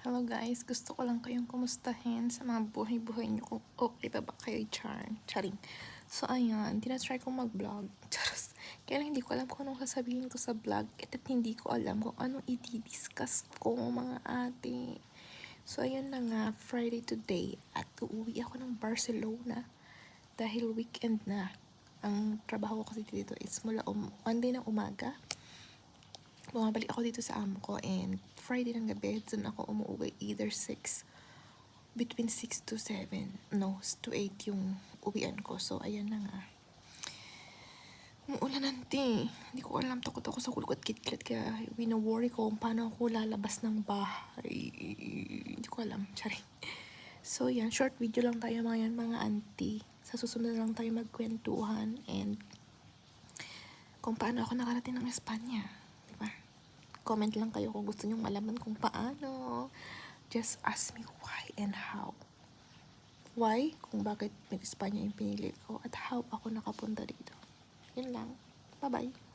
Hello guys, gusto ko lang kayong kumustahin sa mga buhay-buhay niyo kung okay pa ba kayo, char? Charing. So ayan, tinatry kong mag-vlog. Charos. Kaya lang hindi ko alam kung anong sasabihin ko sa vlog at hindi ko alam kung anong i-discuss ko mga ate. So ayun na nga, Friday today at uuwi ako ng Barcelona dahil weekend na. Ang trabaho ko kasi dito is mula um, Monday ng umaga bumabalik ako dito sa amo ko and Friday ng gabi, dun ako umuwi either 6, between 6 to 7, no, to 8 yung uwian ko. So, ayan na nga. Umuulan nanti. Hindi ko alam, takot ako sa kulgot kitlit kaya wino-worry ko kung paano ako lalabas ng bahay. Hindi ko alam, charing. So, yan, short video lang tayo mga yan, mga auntie. Sa susunod lang tayo magkwentuhan and kung paano ako nakarating ng Espanya. Comment lang kayo kung gusto nyong malaman kung paano. Just ask me why and how. Why? Kung bakit may Espanya yung pinili ko at how ako nakapunta dito. Yun lang. Bye-bye.